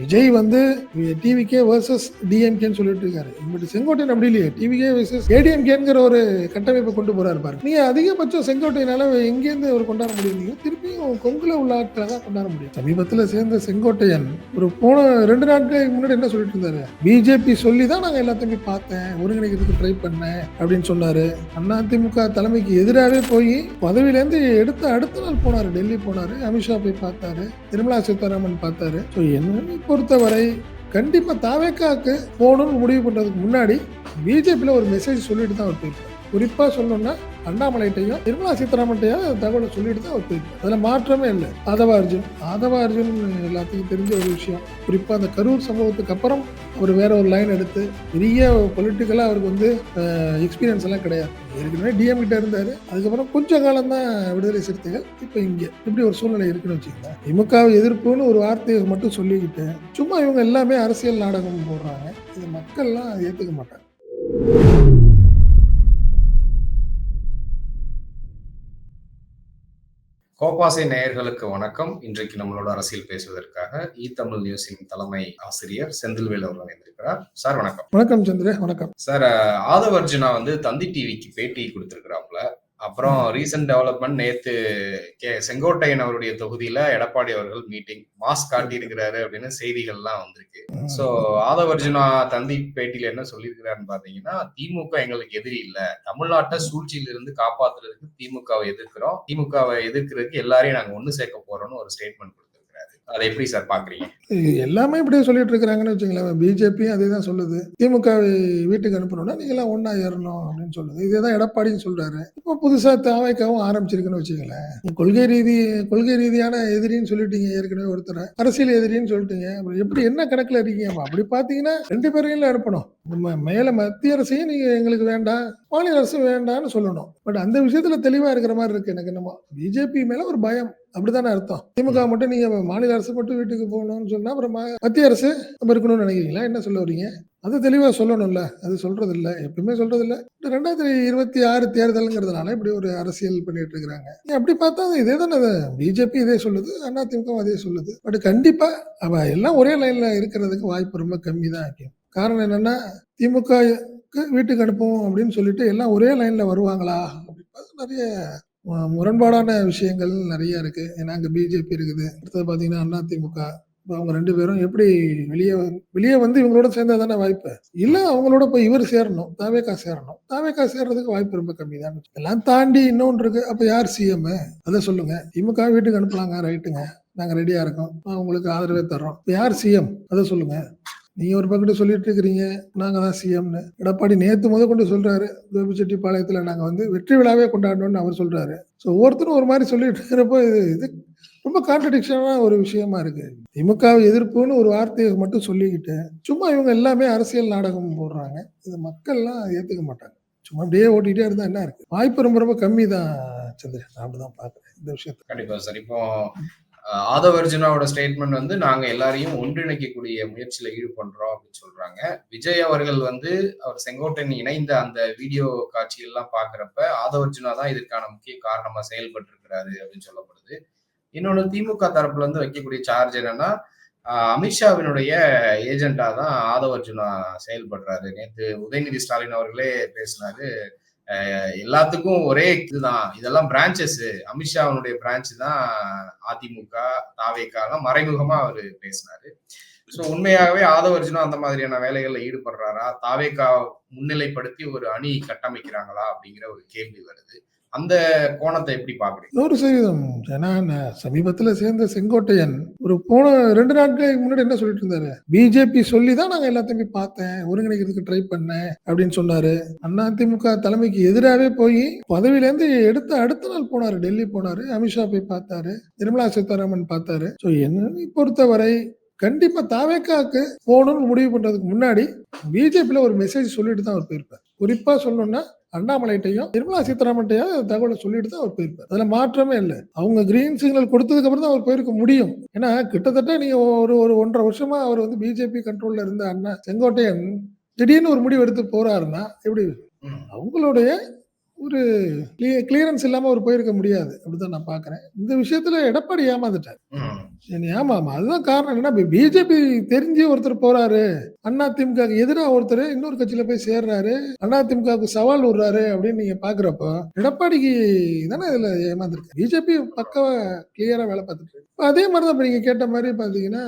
விஜய் வந்து TVK versus டிஎம்கேன்னு சொல்லிட்டு இருக்காரு. பட் செங்கோட்டையன் அப்படி இல்லையே. டிவிகே வர்சஸ் ஏடிஎம்கேங்கிற ஒரு கட்டமைப்பை கொண்டு போறாரு பாருங்க நீங்க அதிகபட்சம் செங்கோட்டையனால எங்கேருந்து அவர் கொண்டாட முடியும்? நீங்க திருப்பியும் கொங்குல உள்ள ஆட்களை தான் கொண்டாட முடியும். சமீபத்தில் சேர்ந்த செங்கோட்டையன் ஒரு போன ரெண்டு நாட்களுக்கு முன்னாடி என்ன சொல்லிட்டு இருந்தாரு? பிஜேபி சொல்லி தான் நாங்கள் எல்லாத்தையுமே பார்த்தேன். ஒருங்கிணைக்கிறதுக்கு ட்ரை பண்ணேன் அப்படின்னு சொன்னாரு. அதிமுக தலைமைக்கு எதிராகவே போய் பதவியிலேருந்து எடுத்த அடுத்த நாள் போனாரு. டெல்லி போனாரு. அமித்ஷா போய் பார்த்தாரு. நிர்மலா சீதாராமன் பார்த்தாரு. ஸோ என்ன பொறுத்தவரை கண்டிப்பாக தாவேக்காவுக்கு போகணும்னு முடிவு பண்ணுறதுக்கு முன்னாடி பிஜேபியில் ஒரு மெசேஜ் சொல்லிட்டு தான் அவர் போயிருப்பார் குறிப்பாக சொல்லணும்னா அண்ணாமலைகிட்டையும் நிர்மலா சீதாராமன்ட்டையும் தகவலை சொல்லிட்டு தான் அவர் போயிருப்பார் அதுல மாற்றமே இல்லை. ஆதவ அர்ஜுன் ஆதவ அர்ஜுன் எல்லாத்துக்கும் தெரிஞ்ச ஒரு விஷயம். குறிப்பா அந்த கரூர் சம்பவத்துக்கு அப்புறம் அவர் வேற ஒரு லைன் எடுத்து பெரிய பொலிட்டிக்கலா அவருக்கு வந்து எக்ஸ்பீரியன்ஸ் எல்லாம் கிடையாது. ஏற்கனவே டிஎம் கிட்ட இருந்தாரு. அதுக்கப்புறம் கொஞ்ச காலம் தான் விடுதலை சிறுத்தைகள் இப்போ இங்க. இப்படி ஒரு சூழ்நிலை இருக்குன்னு வச்சுக்கோங்க. திமுக எதிர்ப்புன்னு ஒரு வார்த்தையை மட்டும் சொல்லிக்கிட்டு சும்மா இவங்க எல்லாமே அரசியல் நாடகம் போடுறாங்க. இது மக்கள்லாம் ஏத்துக்க மாட்டாங்க. கோபாசை நேயர்களுக்கு வணக்கம். இன்றைக்கு நம்மளோட அரசியல் பேசுவதற்காக இ தமிழ் நியூஸின் தலைமை ஆசிரியர் செந்தில்வேல் அவர்கள் வந்திருக்கிறார் சார் வணக்கம். வணக்கம் சந்திர வணக்கம். சார் ஆதவ் அர்ஜுனா வந்து தந்தி டிவிக்கு பேட்டி கொடுத்திருக்கிறாப்ல அப்புறம் ரீசன்ட் டெவலப்மெண்ட் நேத்து கே செங்கோட்டையன் அவருடைய தொகுதியில எடப்பாடி அவர்கள் மீட்டிங் மாஸ்க் காட்டி இருக்கிறாரு அப்படின்னு செய்திகள்லாம் வந்திருக்கு. சோ ஆதவ் அர்ஜுனா தந்தி பேட்டியில என்ன சொல்லியிருக்கிறாருன்னு பாத்தீங்கன்னா திமுக எங்களுக்கு எதிரி இல்ல. தமிழ்நாட்டை சூழ்ச்சியில இருந்து காப்பாத்துறதுக்கு திமுகவை எதிர்க்கிறோம். திமுகவை எதிர்க்கிறதுக்கு எல்லாரையும் நாங்க ஒண்ணு சேர்க்க போறோம்னு ஒரு ஸ்டேட்மெண்ட் கொடுத்திருக்கிறாரு அதை எப்படி சார் பாக்குறீங்க? இது எல்லாமே இப்படியே சொல்லிட்டு இருக்கிறாங்கன்னு வச்சுங்களேன் பிஜேபியும் அதே தான் சொல்லுது. திமுக வீட்டுக்கு அனுப்பணும்னா நீங்களாம் ஒன்னா ஏறணும் அப்படின்னு சொல்லுது. இதே தான் எடப்பாடின்னு சொல்றாரு. இப்போ புதுசா தாவைக்காவும் ஆரம்பிச்சிருக்குன்னு வச்சுங்களேன் கொள்கை ரீதி கொள்கை ரீதியான எதிரின்னு சொல்லிட்டீங்க ஏற்கனவே ஒருத்தர். அரசியல் எதிரின்னு சொல்லிட்டீங்க. அப்புறம் எப்படி என்ன கணக்குல இருக்கீங்க? அப்படி பாத்தீங்கன்னா ரெண்டு பேரையும் அனுப்பணும். நம்ம மேல மத்திய அரசையும் நீங்க எங்களுக்கு வேண்டாம் மாநில அரசு வேண்டாம்னு சொல்லணும். பட் அந்த விஷயத்துல தெளிவா இருக்கிற மாதிரி இருக்கு எனக்கு என்னமோ. பிஜேபி மேல ஒரு பயம். அப்படித்தானே அர்த்தம். திமுக மட்டும் நீங்க மாநில அரசு மட்டும் வீட்டுக்கு போகணும்னு சொன்னா அப்புறம் மத்திய அரசு நம்ம இருக்கணும்னு நினைக்கிறீங்களா? என்ன சொல்ல வரீங்க? அது தெளிவா சொல்லணும்ல. அது சொல்றது இல்ல எப்பயுமே சொல்றது இல்ல ரெண்டாயிரத்தி இருபத்தி ஆறு தேர்தலுங்கிறதுனால இப்படி ஒரு அரசியல் பண்ணிட்டு இருக்கிறாங்க. நீ அப்படி பார்த்தா இதே தானே பிஜேபி இதே சொல்லுது அதிமுக அதே சொல்லுது. பட் கண்டிப்பா அவ எல்லாம் ஒரே லைன்ல இருக்கிறதுக்கு வாய்ப்பு ரொம்ப கம்மி தான் ஆகும் காரணம் என்னன்னா திமுக க்கு வீட்டுக்கு அனுப்புவோம் அப்படின்னு சொல்லிட்டு எல்லாம் ஒரே லைன்ல வருவாங்களா? அப்படின்னு நிறைய முரண்பாடான விஷயங்கள் நிறைய இருக்குது ஏன்னா அங்கே பிஜேபி இருக்குது. அடுத்தது பார்த்தீங்கன்னா அதிமுக. இப்போ அவங்க ரெண்டு பேரும் எப்படி வெளியே வெளியே வந்து இவங்களோட சேர்ந்தா தானே வாய்ப்பு? இல்லை அவங்களோட போய் இவர் சேரணும். தாவேக்கா சேரணும். தாவேக்கா சேர்றதுக்கு வாய்ப்பு ரொம்ப கம்மி தான் எல்லாம் தாண்டி இன்னொன்று இருக்கு. அப்போ யார் சிஎம் அதை சொல்லுங்க. திமுக வீட்டுக்கு அனுப்பலாங்க ரைட்டுங்க நாங்கள் ரெடியாக இருக்கோம். உங்களுக்கு ஆதரவே தர்றோம். யார் சிஎம் அதை சொல்லுங்கள் நீங்கள் ஒரு பக்கத்து சொல்லிட்டு இருக்கிறீங்க நாங்கள் தான் சிஎம்னு எடப்பாடி நேற்று முத கொண்டு சொல்கிறாரு சொல்றாரு கோபிச்செட்டிப்பாளையத்துல நாங்கள் வந்து வெற்றி விழாவே கொண்டாடணும்னு அவர் சொல்கிறாரு ஸோ ஒவ்வொருத்தரும் ஒரு மாதிரி சொல்லிட்டு இருக்கிறப்போ இது இது ரொம்ப கான்ட்ரடிக்ஷனான ஒரு விஷயமா இருக்கு. திமுக எதிர்ப்புன்னு ஒரு வார்த்தையை மட்டும் சொல்லிக்கிட்டு சும்மா இவங்க எல்லாமே அரசியல் நாடகம் போடுறாங்க. இது மக்கள்லாம் ஏற்றுக்க மாட்டாங்க. சும்மா அப்படியே ஓட்டிகிட்டே இருந்தால் என்ன இருக்கு? வாய்ப்பு ரொம்ப ரொம்ப கம்மி தான் சந்திரன் அப்படிதான் பார்க்குறேன் இந்த விஷயத்த. கண்டிப்பாக சார். இப்போ ஆதவர்ஜுனாவோட ஸ்டேட்மெண்ட் வந்து நாங்க எல்லாரையும் ஒன்றிணைக்கக்கூடிய முயற்சியில ஈடுபடுறோம் அப்படின்னு சொல்றாங்க. விஜய் அவர்கள் வந்து அவர் செங்கோட்டன் இணைந்த அந்த வீடியோ காட்சிகள்லாம் பாக்குறப்ப ஆதவர்ஜுனா தான் இதற்கான முக்கிய காரணமா செயல்பட்டு இருக்கிறாரு அப்படின்னு சொல்லப்படுது. இன்னொன்னு திமுக தரப்புல இருந்து வைக்கக்கூடிய சார்ஜ் என்னன்னா அமித்ஷாவினுடைய ஏஜெண்டா தான் ஆதவர்ஜுனா செயல்படுறாரு. நேற்று உதயநிதி ஸ்டாலின் அவர்களே பேசினாரு. எல்லாத்துக்கும் ஒரே இதுதான். இதெல்லாம் பிரான்ச்சஸ் அமித்ஷாவினுடைய பிரான்ச் தான் அதிமுக தாவேக்காலாம் மறைமுகமா அவர் பேசினாரு. ஸோ உண்மையாகவே ஆதவ அர்ஜுனா அந்த மாதிரியான வேலைகள்ல ஈடுபடுறாரா? தாவேக்கா முன்னிலைப்படுத்தி ஒரு அணி கட்டமைக்கிறாங்களா? அப்படிங்கிற ஒரு கேள்வி வருது. அந்த கோணத்தை எப்படி பாக்குறீங்க நூறு சதவீதம். ஏன்னா சமீபத்துல சேர்ந்த செங்கோட்டையன் ஒரு போன ரெண்டு நாட்களுக்கு முன்னாடி என்ன சொல்லிட்டு இருந்தாரு? பிஜேபி சொல்லி தான் நாங்க எல்லாத்தையுமே பார்த்தேன். ஒருங்கிணைக்கிறதுக்கு ட்ரை பண்ணேன் அப்படின்னு சொன்னாரு. திமுக தலைமைக்கு எதிராகவே போய் பதவியிலேருந்து எடுத்த அடுத்த நாள் போனாரு. டெல்லி போனாரு. அமித்ஷா போய் பார்த்தாரு. நிர்மலா சீதாராமன் பார்த்தாரு. ஸோ என்னை பொறுத்தவரை கண்டிப்பா தாவேக்காக்கு போகணும்னு முடிவு பண்றதுக்கு முன்னாடி பிஜேபியில ஒரு மெசேஜ் சொல்லிட்டு தான் அவர் போயிருப்பார். குறிப்பா சொல்லணும்னா அண்ணாமலைட்டையும் நிர்மலா சீதாராமன்ட்டையும் தகவலை சொல்லிட்டு தான் அவர் போயிருப்பார். அதுல மாற்றமே இல்லை. அவங்க கிரீன் சிக்னல் கொடுத்ததுக்கு அப்புறம் தான் அவர் போயிருக்க முடியும். ஏன்னா கிட்டத்தட்ட நீங்க ஒரு ஒரு ஒன்றரை வருஷமா அவர் வந்து பிஜேபி கண்ட்ரோல்ல இருந்த அண்ணா செங்கோட்டையன் திடீர்னு ஒரு முடிவு எடுத்து போறாருன்னா எப்படி? அவங்களுடைய ஒரு கிளியரன்ஸ் இல்லாம அவர் போயிருக்க முடியாது. அப்படிதான் நான் பாக்குறேன் இந்த விஷயத்துல எடப்பாடி ஏமாந்துட்டார். ஆமா ஆமா அதுதான் காரணம் என்னன்னா பிஜேபி தெரிஞ்சு ஒருத்தர் போறாரு. அண்ணா திமுக எதிராக ஒருத்தர் இன்னொரு கட்சியில போய் சேர்றாரு. அண்ணா திமுகவுக்கு சவால் விடுறாரு அப்படின்னு நீங்க பாக்குறப்போ எடப்பாடிக்கு தானே இதுல ஏமாந்துருக்கு. பிஜேபி பக்கவா கிளியரா வேலை பார்த்துட்டு இருக்கு. அதே மாதிரிதான் இப்ப நீங்க கேட்ட மாதிரி பாத்தீங்கன்னா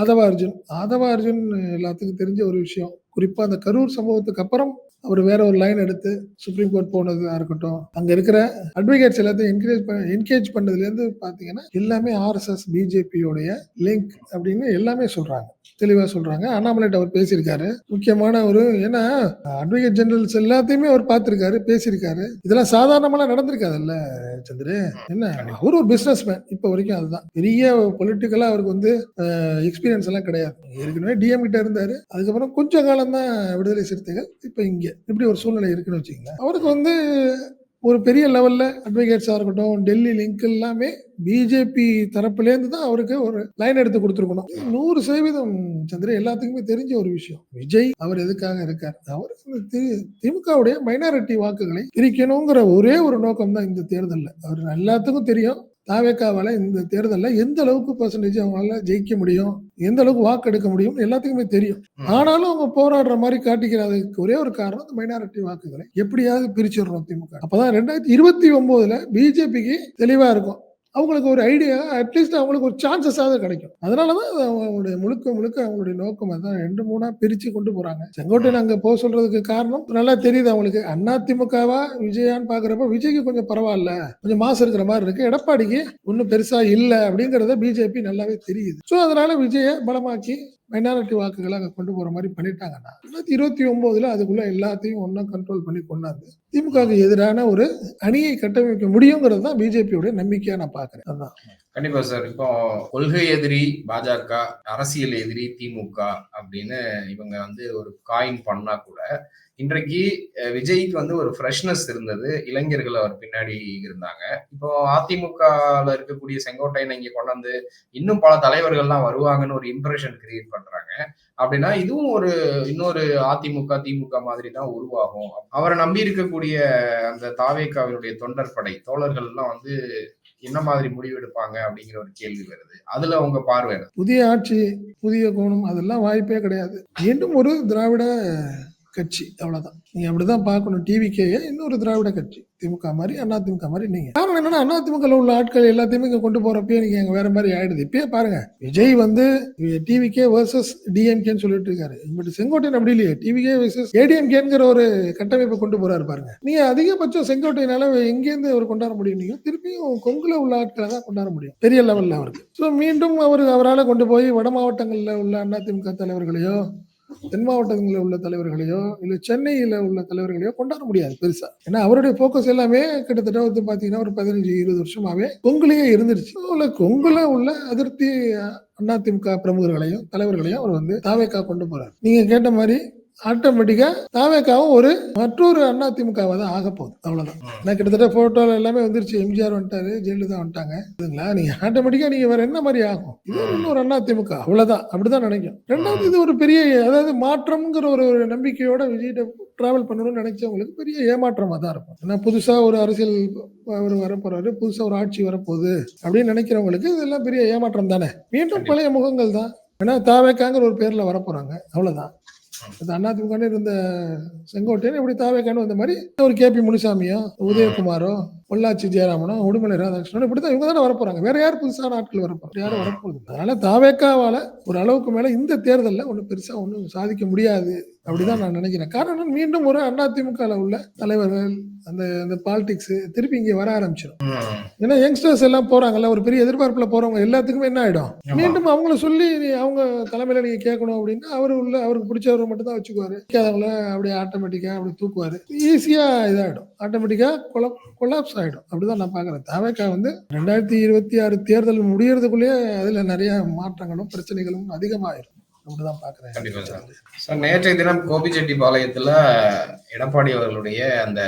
ஆதவ அர்ஜுன் ஆதவ அர்ஜுன் எல்லாத்துக்கும் தெரிஞ்ச ஒரு விஷயம். குறிப்பா அந்த கரூர் சம்பவத்துக்கு அப்புறம் அவர் வேற ஒரு லைன் எடுத்து சுப்ரீம் கோர்ட் போனதா இருக்கட்டும். அங்க இருக்கிற அட்வொகேட்ஸ் எல்லாத்தையும் என்கரேஜ் என்கேஜ் பண்ணதுல இருந்து பாத்தீங்கன்னா எல்லாமே ஆர்எஸ்எஸ் பிஜேபியோடைய லிங்க் அப்படின்னு எல்லாமே சொல்றாங்க. தெளிவாக சொல்கிறாங்க அண்ணாமலைட்ட அவர் பேசியிருக்காரு. முக்கியமான ஒரு ஏன்னா அட்வொகேட் ஜெனரல்ஸ் எல்லாத்தையுமே அவர் பார்த்துருக்காரு பேசியிருக்காரு. இதெல்லாம் சாதாரணமெல்லாம் நடந்திருக்காதுல்ல சந்திரு. என்ன? அவர் ஒரு பிஸ்னஸ் மேன் இப்போ வரைக்கும் அதுதான். பெரிய பொலிட்டிக்கலாக அவருக்கு வந்து எக்ஸ்பீரியன்ஸ் எல்லாம் கிடையாது. ஏற்கனவே டிஎம் கிட்ட இருந்தார். அதுக்கப்புறம் கொஞ்சம் காலம் தான் விடுதலை சிறுத்தைகள் இப்போ இங்கே. இப்படி ஒரு சூழ்நிலை இருக்குன்னு வச்சுக்கங்களேன். அவருக்கு வந்து ஒரு பெரிய லெவல்ல அட்வொகேட்ஸா இருக்கட்டும் டெல்லி லிங்க் எல்லாமே பிஜேபி தரப்புலேருந்து தான் அவருக்கு ஒரு லைன் எடுத்து கொடுத்துருக்கணும். நூறு சதவீதம் சந்திர எல்லாத்துக்குமே தெரிஞ்ச ஒரு விஷயம். விஜய் அவர் எதுக்காக இருக்கார்? அவர் தி- திமுகவுடைய மைனாரிட்டி வாக்குகளை பிரிக்கணுங்கிற ஒரே ஒரு நோக்கம் தான் இந்த தேர்தலில். அவர் எல்லாத்துக்கும் தெரியும். தாவேக்காவால இந்த தேர்தலில் எந்த அளவுக்கு பர்சன்டேஜ் அவங்களால ஜெயிக்க முடியும்? எந்த அளவுக்கு வாக்கு எடுக்க முடியும்? எல்லாத்துக்குமே தெரியும். ஆனாலும் அவங்க போராடுற மாதிரி காட்டிக்கிறதுக்கு ஒரே ஒரு காரணம் இந்த மைனாரிட்டி வாக்குகளை எப்படியாவது பிரிச்சிடணும் திமுக. அப்பதான் ரெண்டாயிரத்தி இருபத்தி ஒன்பதுல பிஜேபிக்கு தெளிவா இருக்கும். அவங்களுக்கு ஒரு ஐடியா அட்லீஸ்ட் அவங்களுக்கு ஒரு சான்சஸாவது கிடைக்கும். அதனால தான் அவங்களுடைய முழுக்க முழுக்க அவங்களுடைய நோக்கம் அதான் ரெண்டு மூணாக பிரித்து கொண்டு போகிறாங்க செங்கோட்டையன் அங்கே போக சொல்கிறதுக்கு காரணம் நல்லா தெரியுது அவங்களுக்கு. அண்ணா விஜயான்னு பார்க்குறப்ப விஜய்க்கு கொஞ்சம் பரவாயில்ல. கொஞ்சம் மாசு இருக்கிற மாதிரி இருக்குது எடப்பாடிக்கு ஒன்றும் பெருசாக இல்லை அப்படிங்கிறத பிஜேபி நல்லாவே தெரியுது. ஸோ அதனால விஜயை பலமாக்கி மைனாரிட்டி வாக்குகளை அங்கே கொண்டு போற மாதிரி பண்ணிட்டாங்கன்னா ரெண்டாயிரத்தி இருபத்தி ஒம்போதில் அதுக்குள்ள எல்லாத்தையும் ஒன்றா கண்ட்ரோல் பண்ணி கொண்டாந்து திமுகவுக்கு எதிரான ஒரு அணியை கட்டமைக்க முடியுங்கிறது தான் பிஜேபியோட நம்பிக்கையா நான் பாக்குறேன் அதான். கண்டிப்பா சார். இப்போ கொள்கை எதிரி பாஜக அரசியல் எதிரி திமுக அப்படின்னு இவங்க வந்து ஒரு காயின் பண்ணா கூட இன்றைக்கு விஜய்க்கு வந்து ஒரு ஃப்ரெஷ்னஸ் இருந்தது. இளைஞர்கள் அவர் பின்னாடி இருந்தாங்க. இப்போ அதிமுகல இருக்கக்கூடிய செங்கோட்டையனை இங்க கொண்டாந்து இன்னும் பல தலைவர்கள்லாம் வருவாங்கன்னு ஒரு இம்ப்ரெஷன் கிரியேட் பண்றாங்க. அப்படின்னா இதுவும் ஒரு இன்னொரு அதிமுக திமுக மாதிரி தான் உருவாகும். அவரை நம்பி இருக்கக்கூடிய அந்த தாவேக்காவினுடைய தொண்டர் படை தோழர்கள் எல்லாம் வந்து என்ன மாதிரி முடிவெடுப்பாங்க அப்படிங்கிற ஒரு கேள்வி வருது. அதுல உங்க பார்வை புதிய ஆட்சி புதிய கோணம் அதெல்லாம் வாய்ப்பே கிடையாது. மீண்டும் ஒரு திராவிட கட்சி அவ்வளவுதான். நீங்க அப்படிதான் பார்க்கணும். டிவிக்கேயே இன்னொரு திராவிட கட்சி திமுக மாதிரி அண்ணா திமுக மாதிரி நீங்க. காரணம் என்னன்னா அண்ணா திமுக உள்ள ஆட்கள் எல்லாத்தையுமே இங்க கொண்டு போறப்பயே நீங்க அங்க வேற மாதிரி ஆயிடுது. இப்பயே பாருங்க விஜய் வந்து டிவிகே வர்சஸ் டிஎம்கேன்னு சொல்லிட்டு இருக்காரு. பட் செங்கோட்டையன் அப்படி இல்லையே டிவிகே வர்சஸ் ஏடிஎம்கேங்கிற ஒரு கட்டமைப்பை கொண்டு போறாரு பாருங்க. நீங்க அதிகபட்சம் செங்கோட்டையினால எங்கேருந்து அவர் கொண்டாட முடியும் நீங்க? திருப்பியும் கொங்குல உள்ள ஆட்களை தான் கொண்டாட முடியும் பெரிய லெவல்ல அவருக்கு. ஸோ மீண்டும் அவர் அவரால் கொண்டு போய் வட மாவட்டங்களில் உள்ள அதிமுக தலைவர்களையோ தென் மாவட்டங்களில் உள்ள தலைவர்களையோ இல்லை சென்னையில் உள்ள தலைவர்களையோ கொண்டாட முடியாது பெருசா. ஏன்னா அவருடைய போக்கஸ் எல்லாமே கிட்டத்தட்ட வந்து பார்த்தீங்கன்னா ஒரு பதினஞ்சு இருபது வருஷமாவே கொங்குலையே இருந்துருச்சு. உள்ள கொங்குல உள்ள அதிருப்தி அதிமுக பிரமுகர்களையும் தலைவர்களையும் அவர் வந்து தாவேக்கா கொண்டு போறாரு. நீங்க கேட்ட மாதிரி ஆட்டோமேட்டிக்கா தாவேக்காவும் ஒரு மற்றொரு அதிமுகவா தான் ஆக போகுது. அவ்வளவுதான். நான் கிட்டத்தட்ட போட்டோல எல்லாமே வந்துருச்சு. எம்ஜிஆர் வந்துட்டாரு ஜெயலலிதா வந்துட்டாங்க. இதுங்களா? நீங்க ஆட்டோமேட்டிக்கா நீங்க வேற என்ன மாதிரி ஆகும்? இது இன்னொரு அண்ணா திமுக அவ்வளவுதான். அப்படிதான் நினைக்கும். ரெண்டாவது இது ஒரு பெரிய அதாவது மாற்றம்ங்கிற ஒரு ஒரு நம்பிக்கையோட விஜய்கிட்ட டிராவல் பண்ணணும்னு நினைச்சவங்களுக்கு பெரிய ஏமாற்றமா தான் இருக்கும். ஏன்னா புதுசா ஒரு அரசியல் அவர் வரப்போறாரு புதுசா ஒரு ஆட்சி வரப்போகுது அப்படின்னு நினைக்கிறவங்களுக்கு இதெல்லாம் பெரிய ஏமாற்றம் தானே. மீண்டும் பழைய முகங்கள் தான். ஏன்னா தாவேக்காங்கிற ஒரு பேர்ல வரப்போறாங்க. அவ்வளவுதான். அது அதிமுக இருந்த செங்கோட்டையன் இப்படி தாவேக்கான்னு வந்த மாதிரி ஒரு கேபி முனுசாமியோ உதயகுமாரோ பொள்ளாச்சி ஜெயராமனோ உடுமலை ராதாகிருஷ்ணன் இப்படிதான் இவங்க தானே வரப்போறாங்க. வேற யார் புதுசான ஆட்கள் வரப்போறாங்க? யாரும் வரப்போகுது அதனால தாவேக்காவால ஒரு அளவுக்கு மேல இந்த தேர்தலில் ஒன்றும் பெருசா ஒன்றும் சாதிக்க முடியாது. அப்படிதான் நான் நினைக்கிறேன். காரணம் மீண்டும் ஒரு அதிமுகவில் உள்ள தலைவர்கள் அந்த அந்த பாலிடிக்ஸ் திருப்பி இங்கே வர ஆரம்பிச்சிடும். ஏன்னா யங்ஸ்டர்ஸ் எல்லாம் போறாங்கல்ல ஒரு பெரிய எதிர்பார்ப்புல போறவங்க எல்லாத்துக்குமே என்ன ஆயிடும். மீண்டும் அவங்கள சொல்லி நீ அவங்க தலைமையில நீங்க கேட்கணும் அப்படின்னா அவரு உள்ள அவருக்கு பிடிச்சவரை மட்டும் தான் வச்சுக்குவாரு. பிடிக்காதவங்கள அப்படியே ஆட்டோமேட்டிக்கா அப்படி தூக்குவாரு. ஈஸியா இதாயிடும். ஆட்டோமேட்டிக்கா கொல கொலாப்ஸ் ஆயிடும். அப்படிதான் நான் பாக்குறேன் தாவேக்கா வந்து ரெண்டாயிரத்தி இருபத்தி ஆறு தேர்தல் முடியறதுக்குள்ளேயே அதுல நிறைய மாற்றங்களும் பிரச்சனைகளும் அதிகமாயிரும். அப்படிதான் பாக்குறேன் சார். நேற்றைய தினம் கோபிச்செட்டிப்பாளையத்துல எடப்பாடி அவர்களுடைய அந்த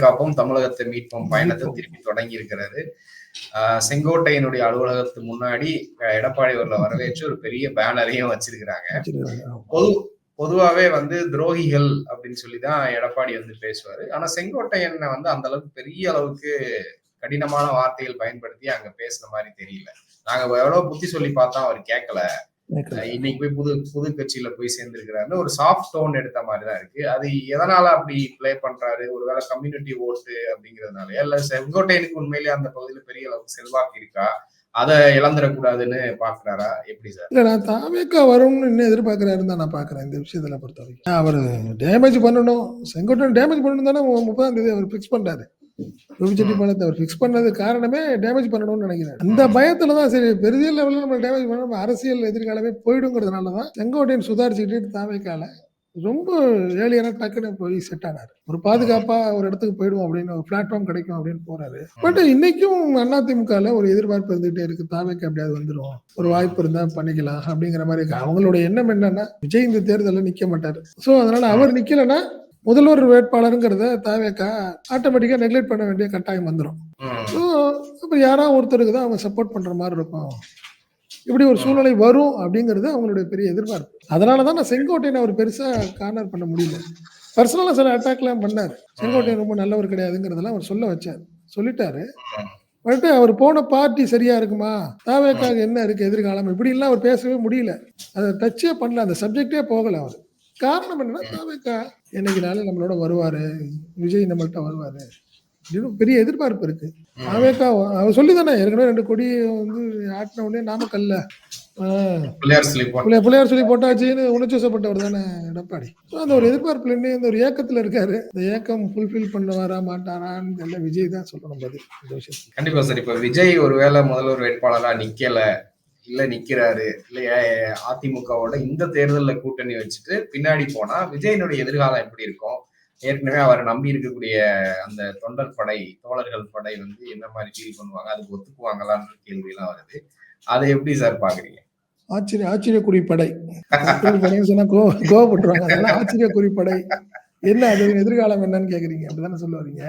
காப்பும் தமிழகத்தை மீட்போம் பயணத்தை திருப்பி தொடங்கி இருக்கிறாரு ஆஹ் செங்கோட்டையனுடைய அலுவலகத்து முன்னாடி எடப்பாடி அவர்களை வரவேற்று ஒரு பெரிய பேனரையும் வச்சிருக்கிறாங்க. பொது பொதுவாவே வந்து துரோகிகள் அப்படின்னு சொல்லி தான் எடப்பாடி வந்து பேசுவாரு. ஆனா செங்கோட்டையனை வந்து அந்த அளவுக்கு பெரிய அளவுக்கு கடினமான வார்த்தைகள் பயன்படுத்தி அங்க பேசுன மாதிரி தெரியல. நாங்க எவ்வளவு புத்தி சொல்லி பார்த்தா அவர் கேட்கல இன்னைக்கு போய் புது புது கட்சியில போய் சேர்ந்திருக்கிறாருன்னு ஒரு சாஃப்ட் டோன் எடுத்த மாதிரி தான் இருக்கு. அது எதனால அப்படி ப்ளே பண்றாரு? ஒருவேளை கம்யூனிட்டி ஓட்டு அப்படிங்கறதுனாலயா? இல்ல செங்கோட்டையனுக்கு உண்மையிலேயே அந்த பகுதியில பெரிய அளவுக்கு செல்வாக்கு இருக்கா? அதை இழந்துடக்கூடாதுன்னு பாக்குறாரா எப்படி சார்? இல்ல நான் தாவேக்கா வரும்னு இன்னும் எதிர்பார்க்கறாருன்னு தான் நான் பாக்குறேன் இந்த விஷயத்துல பொறுத்த வரைக்கும் அவர் டேமேஜ் பண்ணணும். செங்கோட்டன் டேமேஜ் பண்ணணும் தானே முப்பதாம் தேதி அவர் ஃபிக்ஸ் பண்றாரு. ரவிச்செட்டிப்பாளையத்தை அவர் ஃபிக்ஸ் பண்ணது காரணமே டேமேஜ் பண்ணணும்னு நினைக்கிறேன். அந்த பயத்துல தான் சரி பெரிய லெவலில் நம்ம டேமேஜ் பண்ண நம்ம அரசியல் எதிர்காலமே போயிடுங்கிறதுனால தான் செங்கோட்டையன் சுதாரிச்சுக்கிட்டு தாவேக்கால. ரொம்ப ஏழியனா டக்குன்னு போய் செட் ஆனார். ஒரு பாதுகாப்பா ஒரு இடத்துக்கு போயிடுவோம் அப்படின்னு ஒரு பிளாட்ஃபார்ம் கிடைக்கும் அப்படின்னு போறாரு. பட் இன்னைக்கும் அதிமுகல ஒரு எதிர்பார்ப்பு இருந்துகிட்டே இருக்கு. தாவேக்கு எப்படியாவது வந்துடும் ஒரு வாய்ப்பு இருந்தா பண்ணிக்கலாம் அப்படிங்கிற மாதிரி இருக்கு. அவங்களோட எண்ணம் என்னன்னா விஜய் இந்த தேர்தலில் நிக்க மாட்டாரு. ஸோ அதனால அவர் நிக்கலைன்னா முதல்வர் வேட்பாளருங்கிறத தாவேக்கா ஆட்டோமேட்டிக்கா நெக்லெக்ட் பண்ண வேண்டிய கட்டாயம் வந்துடும். ஸோ அப்போ யாராவது ஒருத்தருக்கு தான் அவங்க சப்போர்ட் பண்ற மாதிரி இருக்கும். இப்படி ஒரு சூழ்நிலை வரும் அப்படிங்கிறது அவங்களுடைய பெரிய எதிர்பார்ப்பு. அதனால தான் நான் செங்கோட்டையனை அவர் பெருசா கார்னர் பண்ண முடியல. பர்சனலாக சில அட்டாக்லாம் பண்ணார். செங்கோட்டையன் ரொம்ப நல்லவர் கிடையாதுங்கிறதெல்லாம் அவர் சொல்ல வச்சார். சொல்லிட்டாரு. பட் அவர் போன பார்ட்டி சரியா இருக்குமா? தாவேக்காக என்ன இருக்கு எதிர்காலம்? இப்படிலாம் அவர் பேசவே முடியல. அதை டச்சே பண்ணல. அந்த சப்ஜெக்டே போகல அவர். காரணம் என்னன்னா தாவேக்கா என்னைக்கு நாளே நம்மளோட வருவாரு. விஜய் நம்மள்ட்ட வருவாரு. ஒரு பெரிய எதிர்பார்ப்பு இருக்கு. தாவேக்கா அவர் சொல்லி தானே ஏற்கனவே ரெண்டு கொடி வந்து ஆட்டின உடனே நாமக்கல்ல பிள்ளையார் சொல்லி போட்டாச்சுன்னு உணர்ச்சிவசப்பட்டவர் தானே எடப்பாடி. அந்த ஒரு எதிர்பார்ப்புல இன்னும் இந்த ஒரு ஏக்கத்துல இருக்காரு. இந்த ஏக்கம் ஃபுல்ஃபில் பண்ணுவாரா மாட்டாரான்னு தெரியல. விஜய் தான் சொல்லணும் பதில். இந்த விஷயத்துல கண்டிப்பா சார் இப்ப விஜய் ஒருவேளை முதல்வர் வேட்பாளரா நிக்கல. இல்ல நிக்கிறாரு. இல்லையா அதிமுகவோட இந்த தேர்தல்ல கூட்டணி வச்சுட்டு பின்னாடி போனா விஜயனுடைய எதிர்காலம் எப்படி இருக்கும்? ஏற்கனவே அவரை நம்பி இருக்கக்கூடிய அந்த தொண்டர் படை தோழர்கள் படை வந்து என்ன மாதிரி ஃபீல் பண்ணுவாங்க? அதுக்கு ஒத்துக்குவாங்களான்ற கேள்வி எல்லாம் வருது. அதை எப்படி சார் பாக்குறீங்க ஆச்சரிய ஆச்சரிய குறிப்படை சொன்னா கோ கோவப்பட்டுருவாங்க. அதெல்லாம் ஆச்சரிய குறிப்படை என்ன அது எதிர்காலம் என்னன்னு கேக்குறீங்க. அப்படிதானே சொல்ல வரீங்க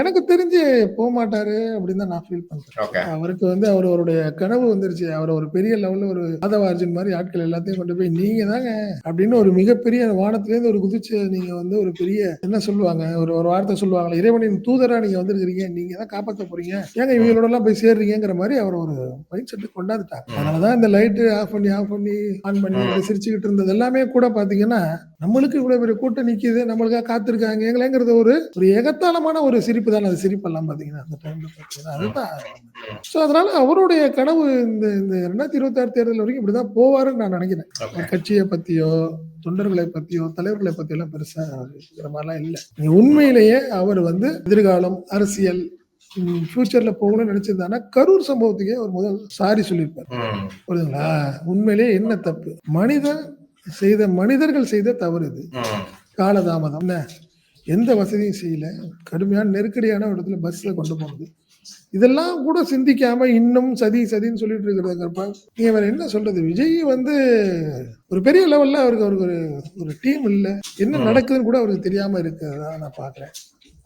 எனக்கு தெரிஞ்சு போக மாட்டாரு அப்படின்னு தான் நான் ஃபீல் பண்றேன். அவருக்கு வந்து அவர் அவருடைய கனவு வந்துருச்சு. அவர் ஒரு பெரிய லெவல்ல ஒரு மாதவார்ஜுன் மாதிரி ஆட்கள் எல்லாத்தையும் கொண்டு போய் நீங்க தாங்க அப்படின்னு ஒரு மிகப்பெரிய வானத்திலேருந்து ஒரு குதிச்சு நீங்க வந்து ஒரு பெரிய என்ன சொல்லுவாங்க? ஒரு ஒரு வார்த்தை சொல்லுவாங்க இறைவனின் தூதரா நீங்க வந்திருக்கிறீங்க. நீங்க தான் காப்பாற்ற போறீங்க. ஏங்க இவங்களோட எல்லாம் போய் சேர்றீங்கிற மாதிரி அவர் ஒரு மைண்ட் செட்டு கொண்டாந்துட்டாங்க அதனாலதான் இந்த லைட்டு ஆஃப் பண்ணி ஆஃப் பண்ணி ஆன் பண்ணி இப்படி சிரிச்சுக்கிட்டு இருந்தது எல்லாமே கூட பாத்தீங்கன்னா நம்மளுக்கு இவ்வளவு பெரிய கூட்டம் நிக்குது நம்மளுக்காக காத்திருக்காங்க. எங்களேங்கிறது ஒரு ஒரு எகத்தாளமான ஒரு சிரிப்பு தானே. அது சிரிப்பெல்லாம் பாத்தீங்கன்னா அந்த டைம்ல பாத்தீங்கன்னா அதுதான் ஸோ அதனால அவருடைய கனவு இந்த இந்த ரெண்டாயிரத்தி இருபத்தி ஆறு தேர்தல் வரைக்கும் இப்படிதான் போவாருன்னு நான் நினைக்கிறேன். கட்சியை பத்தியோ தொண்டர்களை பத்தியோ தலைவர்களை பத்தியோ எல்லாம் பெருசா இருக்கிற மாதிரிலாம் இல்லை. உண்மையிலேயே அவர் வந்து எதிர்காலம் அரசியல் ஃபியூச்சர்ல போகணும்னு நினைச்சிருந்தானா கரூர் சம்பவத்துக்கே ஒரு முதல் சாரி சொல்லியிருப்பார். புரியுதுங்களா? உண்மையிலேயே என்ன தப்பு? மனிதன் செய்த மனிதர்கள் செய்த தவறு இது. காலதாமதம். எந்த வசதியும் செய்யல. கடுமையான நெருக்கடியான இடத்துல பஸ்ல கொண்டு போனது. இதெல்லாம் கூட சிந்திக்காம இன்னும் சதி சதின்னு சொல்லிட்டு இருக்கிறதுங்கிறப்ப நீங்க வேற என்ன சொல்றது? விஜய் வந்து ஒரு பெரிய லெவல்ல அவருக்கு அவருக்கு ஒரு ஒரு டீம் இல்ல. என்ன நடக்குதுன்னு கூட அவருக்கு தெரியாம இருக்கிறதா நான் பாக்குறேன்.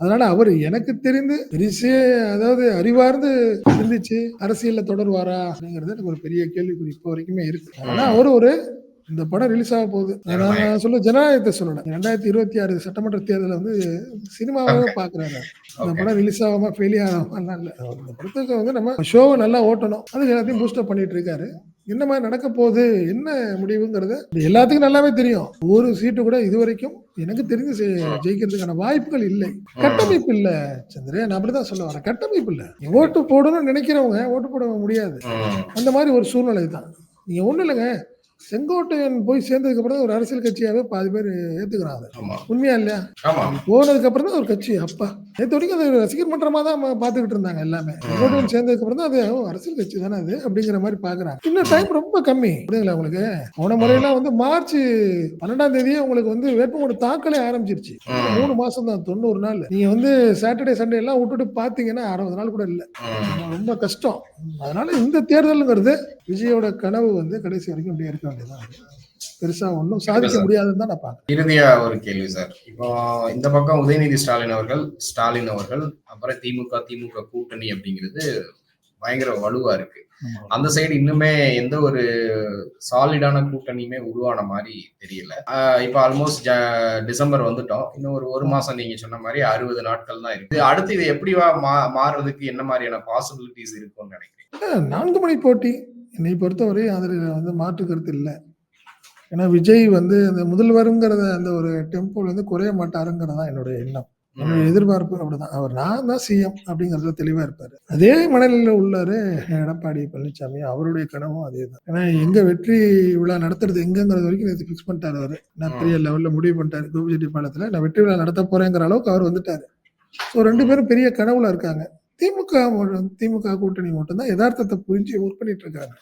அதனால அவர் எனக்கு தெரிந்து பெருசே அதாவது அறிவார்ந்து சிந்திச்சு அரசியல்ல தொடருவாரா அப்படிங்கிறது எனக்கு ஒரு பெரிய கேள்விக்குறி இப்போ வரைக்குமே இருக்கு. ஆனா அவர் ஒரு இந்த படம் ரிலீஸ் ஆக போகுது. நான் சொல்ல ஜனநாயகத்தை சொல்லணும். ரெண்டாயிரத்தி இருபத்தி ஆறு சட்டமன்ற தேர்தலில் வந்து சினிமாவே பாக்குறாரு இந்த. படம் ரிலீஸ் ஆகாம ஃபெயிலியர் ஆகாம இல்ல இந்த படத்துக்கு வந்து நம்ம ஷோவை நல்லா ஓட்டணும். அதுக்கு எல்லாத்தையும் பூஸ்டப் பண்ணிட்டு இருக்காரு. என்ன மாதிரி நடக்க போகுது? என்ன முடிவுங்கிறது எல்லாத்துக்கும் நல்லாவே தெரியும். ஒரு சீட்டு கூட இது வரைக்கும் எனக்கு தெரிஞ்சு ஜெயிக்கிறதுக்கான வாய்ப்புகள் இல்லை. கட்டமைப்பு இல்ல. சந்திரே நான் அப்படிதான் சொல்ல வரேன். கட்டமைப்பு இல்ல. ஓட்டு போடணும்னு நினைக்கிறவங்க ஓட்டு போட முடியாது. அந்த மாதிரி ஒரு சூழ்நிலை தான். நீங்க ஒண்ணும் இல்லைங்க. செங்கோட்டையன் போய் சேர்ந்ததுக்கு அப்புறம் ஒரு அரசியல் கட்சியாவே பாதி பேர் ஏத்துக்கிறாங்க உண்மையா இல்லையா? போனதுக்கு அப்புறம் தான் ஒரு கட்சி. அப்பா. நேற்று வரைக்கும் அது ரசிகர் மன்றமா தான் நம்ம பார்த்துக்கிட்டு இருந்தாங்க எல்லாமே. செங்கோட்டையன் சேர்ந்ததுக்கு அப்புறம் தான் அது அரசியல் கட்சி தானே அது அப்படிங்கிற மாதிரி பாக்குறாங்க. இன்னும் டைம் ரொம்ப கம்மி. புரியுங்களா உங்களுக்கு? போன முறையெல்லாம் வந்து மார்ச் பன்னெண்டாம் தேதியே உங்களுக்கு வந்து வேட்புமனு தாக்கலே ஆரம்பிச்சிருச்சு. மூணு மாசம் தான் தொண்ணூறு நாள். நீங்க வந்து சாட்டர்டே சண்டே எல்லாம் விட்டுட்டு பாத்தீங்கன்னா அறுபது நாள் கூட இல்ல. ரொம்ப கஷ்டம். அதனால இந்த தேர்தலுங்கிறது விஜயோட கனவு வந்து கடைசி வரைக்கும் அப்படியே இருக்க வேண்டியதான் பெருசா ஒன்றும் சாதிக்க முடியாதுன்னு தான் நான் பாக்குறேன் இறுதியா ஒரு கேள்வி சார். இப்போ இந்த பக்கம் உதயநிதி ஸ்டாலின் அவர்கள் ஸ்டாலின் அவர்கள் அப்புறம் திமுக திமுக கூட்டணி அப்படிங்கிறது பயங்கர வலுவா இருக்கு. அந்த சைடு இன்னுமே எந்த ஒரு சாலிடான கூட்டணியுமே உருவான மாதிரி தெரியல. இப்ப ஆல்மோஸ்ட் டிசம்பர் வந்துட்டோம். இன்னும் ஒரு ஒரு மாசம் நீங்க சொன்ன மாதிரி அறுபது நாட்கள் தான் இருக்கு. அடுத்து இது எப்படி மாறுறதுக்கு என்ன மாதிரியான பாசிபிலிட்டிஸ் இருக்கும்னு நினைக்கிறீங்க? நான்கு மணி போட்டி. என்னை பொறுத்தவரை அதில் வந்து மாற்று கருத்து இல்லை. ஏன்னா விஜய் வந்து அந்த முதல்வருங்கிறத அந்த ஒரு டெம்போல வந்து குறைய மாட்டாருங்கிறது தான் என்னுடைய எண்ணம். என்னுடைய எதிர்பார்ப்பு அப்படிதான். அவர் நான் தான் சிஎம் அப்படிங்கறதுல தெளிவா இருப்பாரு. அதே மனநிலையில உள்ளாரு எடப்பாடி பழனிசாமி அவருடைய கனவும் அதே தான் ஏன்னா எங்க வெற்றி விழா நடத்துறது எங்கங்கிறது வரைக்கும் நேற்று ஃபிக்ஸ் பண்ணிட்டாரு அவரு. நான் பெரிய லெவல்ல முடிவு பண்ணிட்டாரு. கோபிச்செட்டிப்பாளையத்துல நான் வெற்றி விழா நடத்த போறேங்கிற அளவுக்கு அவர் வந்துட்டாரு. ஸோ ரெண்டு பேரும் பெரிய கனவுல இருக்காங்க. திமுக திமுக கூட்டணி மட்டும்தான் யதார்த்தத்தை புரிஞ்சு ஒர்க் பண்ணிட்டு இருக்காங்க.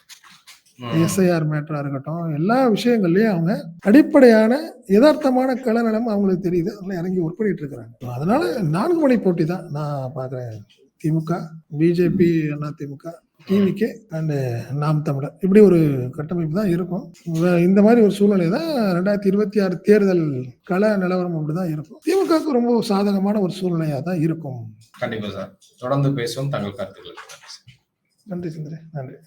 எஸ்ஐஆர் மேட்டரா இருக்கட்டும் எல்லா விஷயங்கள்லயும் அவங்க அடிப்படையான யதார்த்தமான களநலம் அவங்களுக்கு தெரியுது. அதெல்லாம் இறங்கி ஒர்க் பண்ணிட்டு இருக்கிறாங்க அதனால நான்கு மணி போட்டி தான் நான் பாக்குறேன் DMK BJP Anna DMK TVK and Naam Tamilar. இப்படி ஒரு கட்டமைப்பு தான் இருக்கும். இந்த மாதிரி ஒரு சூழ்நிலை தான் ரெண்டாயிரத்தி இருபத்தி ஆறு தேர்தல் கள நிலவரம் அப்படிதான் இருக்கும். திமுகவுக்கு ரொம்ப சாதகமான ஒரு சூழ்நிலையா தான் இருக்கும். கண்டிப்பா சார். தொடர்ந்து பேசுவோம். தங்கள் கருத்துக்கள். நன்றி சுந்தரே நன்றி.